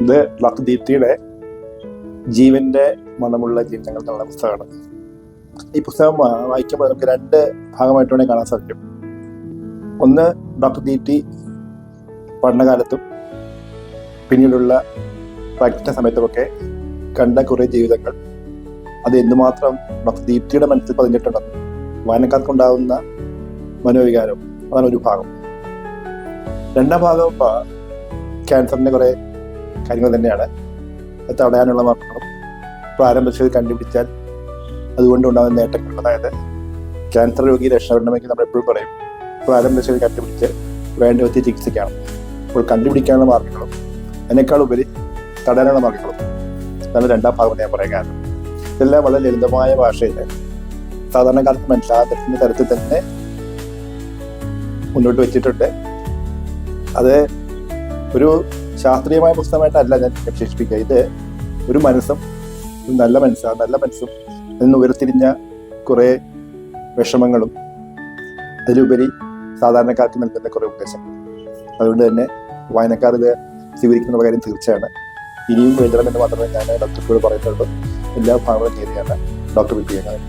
ഇത് ഡോക്ടർ ജീവന്റെ മണമുള്ള ജീവിതങ്ങൾ എന്നുള്ള പുസ്തകമാണ്. ഈ പുസ്തകം വായിക്കുമ്പോൾ നമുക്ക് രണ്ട് ഭാഗമായിട്ട് വേണേൽ കാണാൻ സാധിക്കും. ഒന്ന് ഡോക്ടർ ദീപ്തി പഠനകാലത്തും പിന്നീടുള്ള പ്രാക്ടീസിന്റെ സമയത്തുമൊക്കെ കണ്ട കുറേ ജീവിതങ്ങൾ. അത് എന്തുമാത്രം ഡോക്ടർ ദീപ്തിയുടെ മനസ്സിൽ പതിഞ്ഞിട്ടുണ്ടെന്ന് വായനക്കാർക്കുണ്ടാകുന്ന മനോവികാരം അതാണ് ഒരു ഭാഗം. രണ്ടാം ഭാഗം ക്യാൻസറിന്റെ കുറെ കാര്യങ്ങൾ തന്നെയാണ്. അത് തടയാനുള്ള മാർഗങ്ങളും പ്രാരംഭിച്ചത് കണ്ടുപിടിച്ചാൽ അതുകൊണ്ട് ഉണ്ടാകുന്ന നേട്ടങ്ങൾ അതായത് ക്യാൻസർ രോഗി രക്ഷപ്പെടണമെങ്കിൽ നമ്മൾ എപ്പോഴും പറയും പ്രാരംഭിച്ചത് കണ്ടുപിടിച്ച് വേണ്ട വ്യക്തി ചികിത്സിക്കണം. അപ്പോൾ കണ്ടുപിടിക്കാനുള്ള മാർഗങ്ങളും അതിനേക്കാൾ ഉപരി തടയാനുള്ള മാർഗങ്ങളും അതാണ് രണ്ടാം ഭാഗം ഞാൻ പറയാൻ കാരണം. ഇതെല്ലാം വളരെ ലളിതമായ ഭാഷയിൽ സാധാരണക്കാർക്ക് മനസ്സിലാകുന്ന തരത്തിൽ തന്നെ മുന്നോട്ട് വെച്ചിട്ടുണ്ട്. അത് ഒരു ശാസ്ത്രീയമായ പുസ്തകമായിട്ടല്ല ഞാൻ വിശേഷിപ്പിക്കുക. ഇത് ഒരു മനസ്സും ഒരു നല്ല മനസ്സാണ് നല്ല മനസ്സും നിന്ന് ഉയർത്തിരിഞ്ഞ കുറേ വിഷമങ്ങളും അതിലുപരി സാധാരണക്കാർക്ക് നൽകുന്ന കുറേ ഉപദേശങ്ങൾ അതുകൊണ്ട് തന്നെ വായനക്കാർ ഇത് സ്വീകരിക്കുന്ന കാര്യം തീർച്ചയാണ്. ഇനിയും എഴുതണമെന്ന് മാത്രമേ ഞാൻ ഡോക്ടർക്കോട് പറയുന്നുള്ളൂ. എല്ലാ ഭാഗങ്ങളും ശരിയാണ് ഡോക്ടർ വിദ്യയാണ്